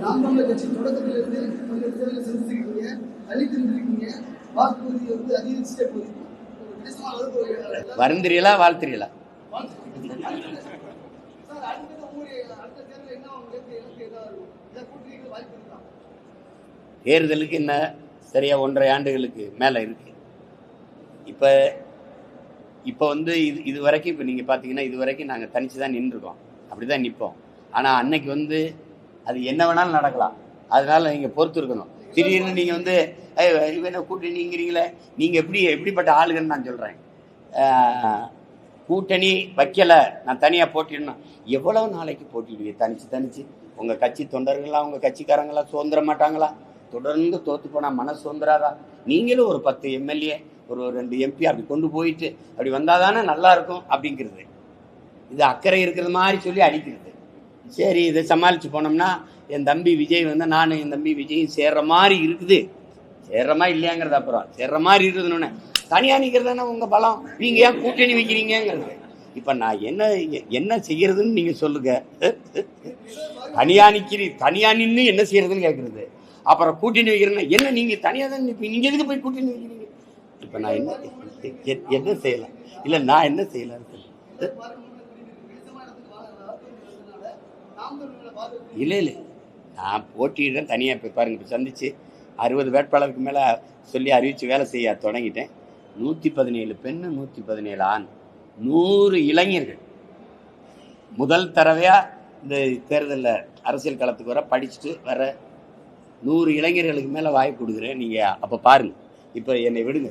நாம் தமிழர் கட்சி தொடக்கத்திலிருந்து பல்வேறு தேர்தலை சந்திச்சிருக்கீங்க இருந்திருக்கீங்க வாக்குறுதி வந்து அதிகரிச்சுட்டே ஒரு- வருந்திரியலா வாழ்த்துறீங்களா தேர்தலுக்கு என்ன சரியா ஒன்றரை ஆண்டுகளுக்கு மேலே இருக்கு. இப்போ இப்போ வந்து இது இது வரைக்கும் இப்போ நீங்கள் பார்த்தீங்கன்னா இது வரைக்கும் நாங்கள் தனிச்சு தான் நின்றுருக்கோம். அப்படி தான் நிற்போம் ஆனால் அன்னைக்கு வந்து அது என்ன வேணாலும் நடக்கலாம். அதனால நீங்கள் பொறுத்து இருக்கணும் திடீர்னு நீங்கள் வந்து இவனை கூட்டணிங்கிறீங்களே? நீங்கள் எப்படி எப்படிப்பட்ட ஆளுங்கன்னு நான் சொல்கிறேன் கூட்டணி வைக்கலை. நான் தனியாக போட்டிடணும். எவ்வளவு நாளைக்கு போட்டிடுவீங்க? தனிச்சு தனிச்சு. உங்கள் கட்சி தொண்டர்களா உங்கள் கட்சிக்காரங்களா சுதந்திர மாட்டாங்களா? தொடர்ந்து தோத்து போனால் மனசு சுதந்திராதா? நீங்களும் ஒரு பத்து எம்எல்ஏ ஒரு ரெண்டு எம்பி அப்படி கொண்டு போயிட்டு அப்படி வந்தால் தானே நல்லா இருக்கும் அப்படிங்கிறது. இது அக்கறை இருக்கிறது மாதிரி சொல்லி அடிக்கிறது. சரி இதை சமாளித்து போனோம்னா என் தம்பி விஜய் வந்து நானும் என் தம்பி விஜயும் சேர்ற மாதிரி இருக்குது. சேர்றமா இல்லையாங்கிறது அப்புறம் சேர்ற மாதிரி இருக்குதுன்னு. தனியாக நிற்கிறது தானே உங்கள் பலம்? நீங்கள் ஏன் கூட்டணி வைக்கிறீங்கிறது இப்போ நான் என்ன என்ன செய்கிறதுன்னு நீங்கள் சொல்லுங்க. தனியாக நிற்கிறி தனியாக நின்று என்ன செய்கிறதுன்னு கேட்குறது அப்புறம் கூட்டணி வைக்கிறேன்னா என்ன நீங்கள் தனியாக தான் நிற்பீங்க நீங்கள் எதுக்கு போய் கூட்டணி வைக்கிறீங்க? இப்போ நான் என்ன என்ன செய்யலாம் இல்லை நான் என்ன செய்யலாம் இல்லை இல்லை. நான் போட்டியிடுறேன் தனியாக இப்போ பாருங்க இப்போ சந்திச்சு அறுபது வேட்பாளருக்கு மேலே சொல்லி அறிவித்து வேலை செய்ய தொடங்கிட்டேன். நூற்றி பதினேழு பெண்ணு நூற்றி பதினேழு ஆண். நூறு இளைஞர்கள். முதல் தடவையாக இந்த தேர்தலில் அரசியல் களத்துக்கு வர படிச்சுட்டு வர நூறு இளைஞர்களுக்கு மேலே வாய்ப்பு கொடுக்குறேன். நீங்கள் அப்போ பாருங்கள் இப்போ என்னை விடுங்க.